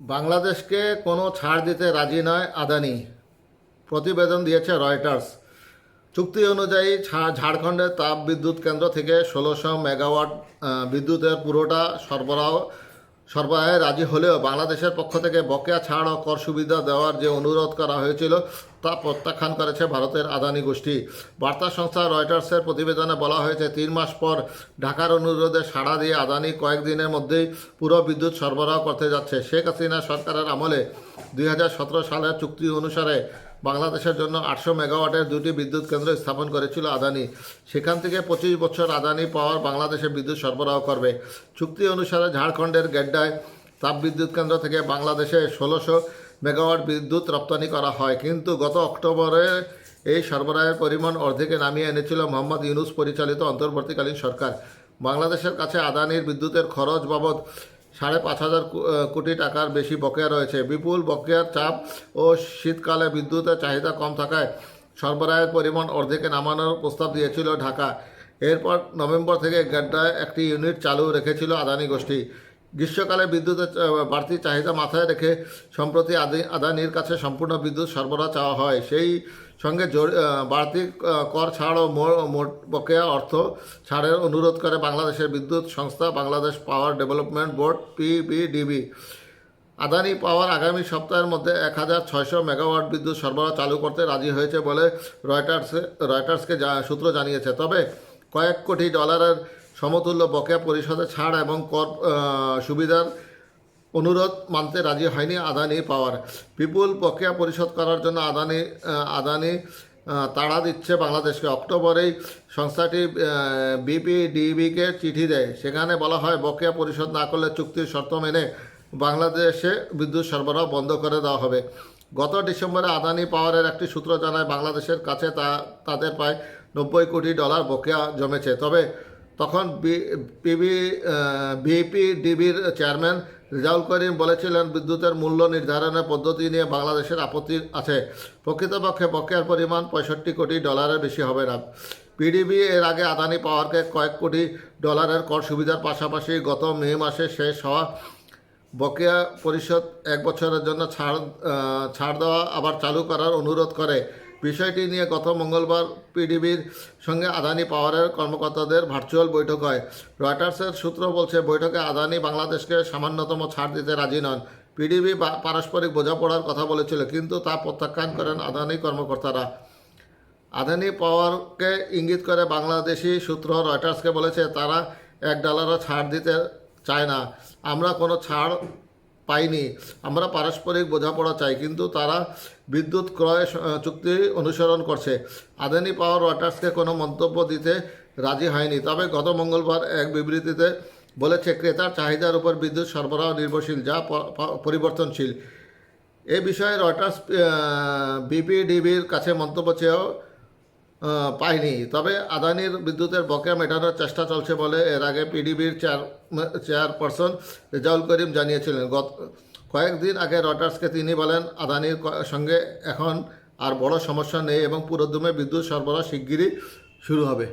বাংলাদেশকে কোনো ছাড় দিতে রাজি নয় আদানি। প্রতিবেদন দিয়েছে রয়টার্স। চুক্তি অনুযায়ী ঝাড়খণ্ডের তাপ বিদ্যুৎ কেন্দ্র থেকে ষোলোশো মেগাওয়াট বিদ্যুতের পুরোটা সরবরাহ সরবরাহে রাজি হলেও বাংলাদেশের পক্ষ থেকে বকেয়া ছাড় ও কর সুবিধা দেওয়ার যে অনুরোধ করা হয়েছিল তা প্রত্যাখ্যান করেছে ভারতের আদানি গোষ্ঠী। বার্তা সংস্থা রয়টার্সের প্রতিবেদনে বলা হয়েছে, তিন মাস পর ঢাকার অনুরোধে সাড়া দিয়ে আদানি কয়েকদিনের মধ্যেই পুরো বিদ্যুৎ সরবরাহ করতে যাচ্ছে। শেখ হাসিনা সরকারের আমলে দুই হাজার সতেরো সালের চুক্তি অনুসারে বাংলাদেশের জন্য আটশো মেগাওয়াটের দুটি বিদ্যুৎ কেন্দ্র স্থাপন করেছিল আদানি। সেখান থেকে পঁচিশ বছর আদানি পাওয়ার বাংলাদেশে বিদ্যুৎ সরবরাহ করবে। চুক্তি অনুসারে ঝাড়খণ্ডের গেড্ডায় তাপবিদ্যুৎ কেন্দ্র থেকে বাংলাদেশে ষোলোশো মেগাওয়াট বিদ্যুৎ রপ্তানি করা হয়। কিন্তু গত অক্টোবরে এই সরবরাহের পরিমাণ অর্ধেকে নামিয়ে এনেছিল মোহাম্মদ ইউনুস পরিচালিত অন্তর্বর্তীকালীন সরকার। বাংলাদেশের কাছে আদানির বিদ্যুতের খরচ বাবদ সাড়ে পাঁচ হাজার কোটি টাকার বেশি বকেয়া রয়েছে। বিপুল বকেয়ার চাপ ও শীতকালে বিদ্যুতের চাহিদা কম থাকায় সরবরাহের পরিমাণ অর্ধেকে নামানোর প্রস্তাব দিয়েছিল ঢাকা। এরপর নভেম্বর থেকে গাড্ডায় একটি ইউনিট চালু রেখেছিল আদানি গোষ্ঠী। গ্রীষ্মকালে বিদ্যুতের বাড়তি চাহিদা মাথায় রেখে সম্প্রতি আদি, আদানির কাছে সম্পূর্ণ বিদ্যুৎ সরবরাহ চাওয়া হয়। সেই সঙ্গে বাড়তি কর ছাড় ও মো- মোট বকেয়া অর্থ ছাড়ের অনুরোধ করে বাংলাদেশের বিদ্যুৎ সংস্থা Bangladesh power development board, PBDB. Adani power আগামী সপ্তাহের মধ্যে এক হাজার ছয়শো মেগাওয়াট বিদ্যুৎ সরবরাহ চালু করতে রাজি হয়েছে বলে রয়টার্সে, রয়টার্সকে সূত্র জানিয়েছে। তবে কয়েক কোটি ডলারের সমতুল্য বকেয়া পরিষদে ছাড় এবং কর সুবিধার অনুরোধ মানতে রাজি হয়নি আদানি পাওয়ার। বিপুল বকেয়া পরিশোধ করার জন্য আদানি আদানি তাড়া দিচ্ছে বাংলাদেশকে। অক্টোবরেই সংস্থাটি বিপিডিবিকে চিঠি দেয়। সেখানে বলা হয়, বকেয়া পরিশোধ না করলে চুক্তির শর্ত মেনে বাংলাদেশে বিদ্যুৎ সরবরাহ বন্ধ করে দেওয়া হবে। গত ডিসেম্বরে আদানি পাওয়ারের একটি সূত্র জানায়, বাংলাদেশের কাছে তা, তাদের প্রায় নব্বই কোটি ডলার বকেয়া জমেছে। তবে তখন পিবি বিপিডিবির চেয়ারম্যান রেজাউল করিম বলেছিলেন, বিদ্যুতের মূল্য নির্ধারণের পদ্ধতি নিয়ে বাংলাদেশের আপত্তি আছে। প্রকৃতপক্ষে বকেয়ার পরিমাণ পঁয়ষট্টি কোটি ডলারের বেশি হবে না। পিডিবি এর আগে আদানি পাওয়ারকে কয়েক কোটি ডলারের কর সুবিধার পাশাপাশি গত মে মাসে শেষ হওয়া বকেয়া পরিষদ এক বছরের জন্য ছাড় ছাড় দেওয়া আবার চালু করার অনুরোধ করে। বিষয়টি নিয়ে গত মঙ্গলবার পিডিবির সঙ্গে আদানি পাওয়ারের কর্মকর্তাদের ভার্চুয়াল বৈঠক হয়। রয়টার্সের সূত্র বলছে, বৈঠকে আদানি বাংলাদেশকে সামান্যতম ছাড় দিতে রাজি নন। পিডিবি পারস্পরিক বোঝাপড়ার কথা বলেছিল, কিন্তু তা প্রত্যাখ্যান করেন আদানি কর্মকর্তারা। আদানি পাওয়ারকে ইঙ্গিত করে বাংলাদেশি সূত্র রয়টার্সকে বলেছে, তারা এক ডলারও ছাড় দিতে চায় না। আমরা কোনো ছাড় পাইনি। আমরা পারস্পরিক বোঝাপড়া চাই, কিন্তু তারা বিদ্যুৎ ক্রয় চুক্তি অনুসরণ করছে। আদানি পাওয়ার রয়টার্সকে কোনো মন্তব্য দিতে রাজি হয়নি, তবে গত মঙ্গলবার এক বিবৃতিতে বলেছে, ক্রেতার চাহিদার উপর বিদ্যুৎ সরবরাহ নির্ভরশীল যা পরিবর্তনশীল। এ বিষয়ে রয়টার্স বিপিডিবির কাছে মন্তব্য চেয়েও পায়নি তবে আদানির বিদ্যুতের বকেয়া মেটানোর চেষ্টা চলছে বলে এর আগে পিডিবির চেয়ার চেয়ারপারসন রেজাউল করিম জানিয়েছিলেন। গত কয়েকদিন আগে রটার্সকে তিনি বলেন আদানির সঙ্গে এখন আর বড় সমস্যা নেই এবং পুরোদমে বিদ্যুৎ সরবরাহ শিগগিরই শুরু হবে।